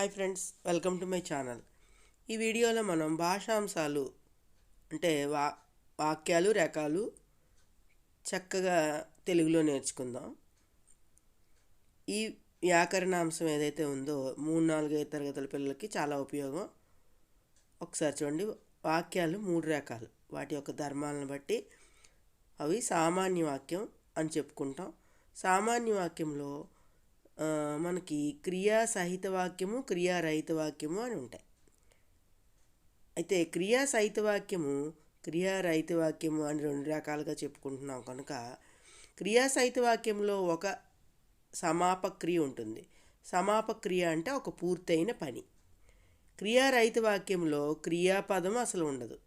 Hi friends welcome to my channel. ఈ వీడియోలో మనం భాషాంశాలు అంటే వా వాక్యాలు రకాలు చక్కగా తెలుగులో నేర్చుకుందాం. ఈ వ్యాకరణాంశం ఏదైతే ఉందో మూడు నాలుగైదు తరగతుల పిల్లలకి చాలా ఉపయోగం. ఒకసారి చూడండి వాక్యాలు మూడు రకాలు వాటి యొక్క ధర్మాలను బట్టి అవి సామాన్య వాక్యం అని చెప్పుకుంటాం. సామాన్య వాక్యంలో మనకి క్రియా సహిత వాక్యము క్రియా రహిత వాక్యము అని ఉంటాయి. అయితే క్రియా సహిత వాక్యము క్రియా రహిత వాక్యము అని రెండు రకాలుగా చెప్పుకుంటున్నాం కనుక క్రియా సహిత వాక్యంలో ఒక సమాపక్రియ ఉంటుంది. సమాపక్రియ అంటే ఒక పూర్తయిన పని. క్రియారహిత వాక్యంలో క్రియాపదం అసలు ఉండదు.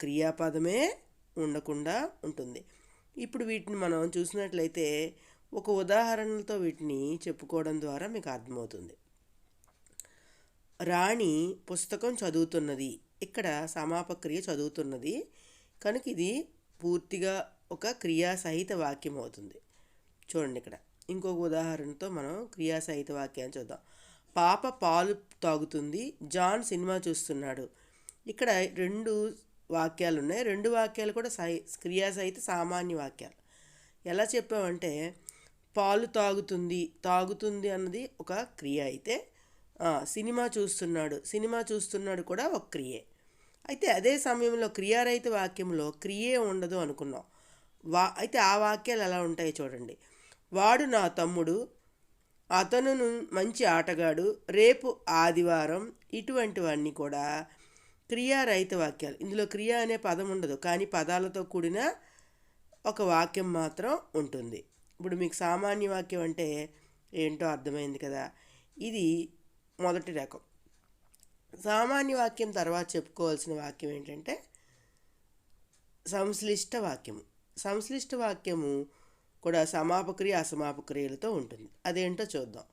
క్రియాపదమే ఉండకుండా ఉంటుంది. ఇప్పుడు వీటిని మనం చూసినట్లయితే ఒక ఉదాహరణలతో వీటిని చెప్పుకోవడం ద్వారా మీకు అర్థమవుతుంది. రాణి పుస్తకం చదువుతున్నది. ఇక్కడ సమాపక్రియ చదువుతున్నది. కనుక ఇది పూర్తిగా ఒక క్రియాసహిత వాక్యం అవుతుంది. చూడండి ఇక్కడ. ఇంకొక ఉదాహరణతో మనం క్రియాసహిత వాక్యాన్ని చూద్దాం. పాప పాలు తాగుతుంది. జాన్ సినిమా చూస్తున్నాడు. ఇక్కడ రెండు వాక్యాలు ఉన్నాయి. రెండు వాక్యాలు కూడా సహి క్రియాసహిత సామాన్య వాక్యాలు. ఎలా చెప్పామంటే పాలు తాగుతుంది తాగుతుంది అన్నది ఒక క్రియ అయితే సినిమా చూస్తున్నాడు సినిమా చూస్తున్నాడు కూడా ఒక క్రియే. అయితే అదే సమయంలో క్రియారహిత వాక్యంలో క్రియే ఉండదు అనుకున్నాం. వా అయితే ఆ వాక్యాలు ఎలా ఉంటాయి చూడండి. వాడు నా తమ్ముడు అతను మంచి ఆటగాడు రేపు ఆదివారం ఇటువంటివన్నీ కూడా క్రియారహిత వాక్యాలు. ఇందులో క్రియ అనే పదం ఉండదు కానీ పదాలతో కూడిన ఒక వాక్యం మాత్రం ఉంటుంది. ఇప్పుడు మీకు సామాన్య వాక్యం అంటే ఏంటో అర్థమైంది కదా. ఇది మొదటి రకం. సామాన్య వాక్యం తర్వాత చెప్పుకోవాల్సిన వాక్యం ఏంటంటే సంశ్లిష్ట వాక్యము. సంశ్లిష్ట వాక్యము కూడా సమాపక్రియ అసమాపక్రియలతో ఉంటుంది. అదేంటో చూద్దాం.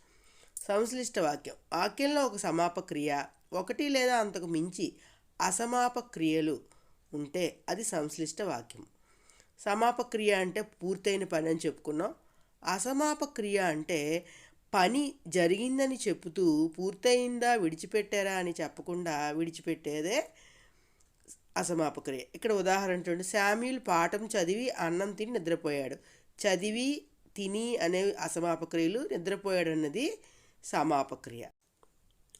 సంశ్లిష్ట వాక్యం. వాక్యంలో ఒక సమాపక్రియ ఒకటి లేదా అంతకు మించి అసమాపక్రియలు ఉంటే అది సంశ్లిష్ట వాక్యం సమాపక్రియ అంటే పూర్తయిన పని అని చెప్పుకున్నాం. అసమాపక్రియ అంటే పని జరిగిందని చెబుతూ పూర్తయిందా విడిచిపెట్టారా అని చెప్పకుండా విడిచిపెట్టేదే అసమాపక్రియ. ఇక్కడ ఉదాహరణ చూడండి. శామ్యుల్ పాఠం చదివి అన్నం తిని నిద్రపోయాడు. చదివి తిని అనే అసమాపక్రియలు నిద్రపోయాడు అన్నది సమాపక్రియ.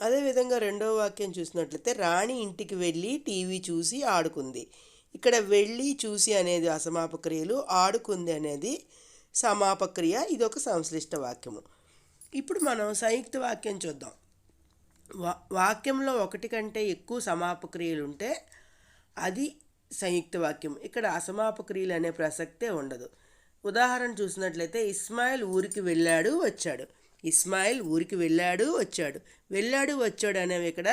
అదేవిధంగా రెండవ వాక్యం చూసినట్లయితే రాణి ఇంటికి వెళ్ళి టీవీ చూసి ఆడుకుంది. ఇక్కడ వెళ్ళి చూసి అనేది అసమాపక్రియలు ఆడుకుంది అనేది సమాపక్రియ ఇది ఒక సంశ్లిష్ట వాక్యము. ఇప్పుడు మనం సంయుక్త వాక్యం చూద్దాం. వా వాక్యంలో ఒకటి కంటే ఎక్కువ సమాపక్రియలు ఉంటే అది సంయుక్త వాక్యం ఇక్కడ అసమాపక్రియలు అనే ప్రసక్తే ఉండదు. ఉదాహరణ చూసినట్లయితే ఇస్మాయిల్ ఊరికి వెళ్ళాడు వచ్చాడు. ఇస్మాయిల్ ఊరికి వెళ్ళాడు వచ్చాడు. వెళ్ళాడు వచ్చాడు అనేవి ఇక్కడ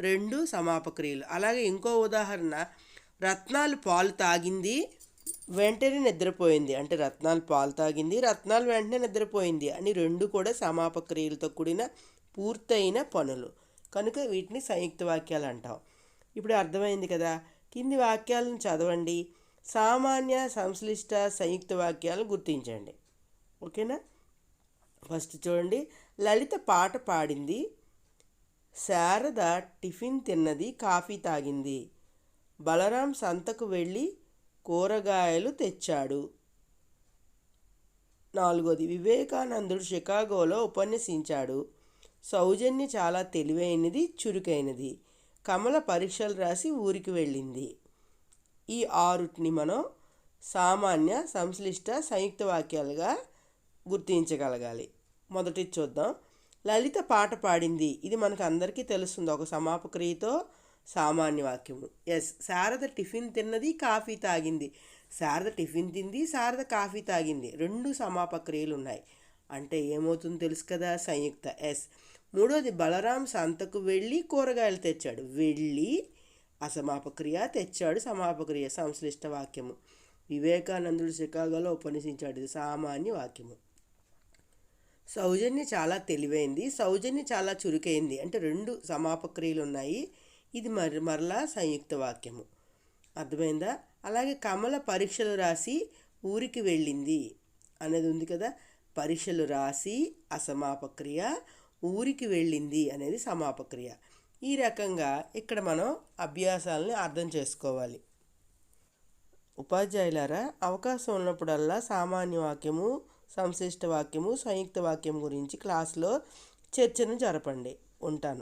రెండు సమాపక్రియలు అలాగే ఇంకో ఉదాహరణ రత్నాలు పాలు తాగింది వెంటనే నిద్రపోయింది. అంటే రత్నాలు పాలు తాగింది రత్నాలు వెంటనే నిద్రపోయింది అని రెండు కూడా సమాపక్రియలతో కూడిన పూర్తయిన పనులు. కనుక వీటిని సంయుక్త వాక్యాలు అంటాం. ఇప్పుడు అర్థమైంది కదా? కింది వాక్యాలను చదవండి. సామాన్య సంశ్లిష్ట సంయుక్త వాక్యాలను గుర్తించండి. ఓకేనా? ఫస్ట్ చూడండి. లలిత పాట పాడింది. శారద టిఫిన్ తిన్నది కాఫీ తాగింది. బలరాం సంతకు వెళ్ళి కూరగాయలు తెచ్చాడు. నాలుగోది వివేకానందుడు షికాగోలో ఉపన్యసించాడు. సౌజన్య చాలా తెలివైనది చురుకైనది. కమల పరీక్షలు రాసి ఊరికి వెళ్ళింది. ఈ ఆరుటిని మనం సామాన్య సంశ్లిష్ట సంయుక్త వాక్యాలుగా గుర్తించగలగాలి. మొదటి చూద్దాం. లలిత పాట పాడింది. ఇది మనకు అందరికీ తెలుస్తుంది. ఒక సమాపక్రియతో సామాన్య వాక్యము. ఎస్ శారద టిఫిన్ తిన్నది కాఫీ తాగింది. శారద టిఫిన్ తింది శారద కాఫీ తాగింది. రెండు సమాపక్రియలు ఉన్నాయి అంటే ఏమవుతుందో తెలుసు కదా? సంయుక్త. ఎస్ మూడోది బలరాం సంతకు వెళ్ళి కూరగాయలు తెచ్చాడు. వెళ్ళి అసమాపక్రియ తెచ్చాడు సమాపక్రియ సంశ్లిష్ట వాక్యము. వివేకానందుడు షికాగోలో ఉపన్యసించాడు. ఇది సామాన్య వాక్యము. సౌజన్య చాలా తెలివైంది. సౌజన్య చాలా చురుకైంది. అంటే రెండు సమాపక్రియలు ఉన్నాయి ఇది మరి మరలా సంయుక్త వాక్యము. అర్థమైందా? అలాగే కమల పరీక్షలు రాసి ఊరికి వెళ్ళింది అనేది ఉంది కదా. పరీక్షలు రాసి అసమాపక్రియ ఊరికి వెళ్ళింది అనేది సమాపక్రియ. ఈ రకంగా ఇక్కడ మనం అభ్యాసాలని అర్థం చేసుకోవాలి. ఉపాధ్యాయులారా అవకాశం ఉన్నప్పుడల్లా సామాన్య వాక్యము సంశ్లిష్ట వాక్యము సంయుక్త వాక్యం గురించి క్లాస్లో చర్చను జరపండి. ఉంటాను.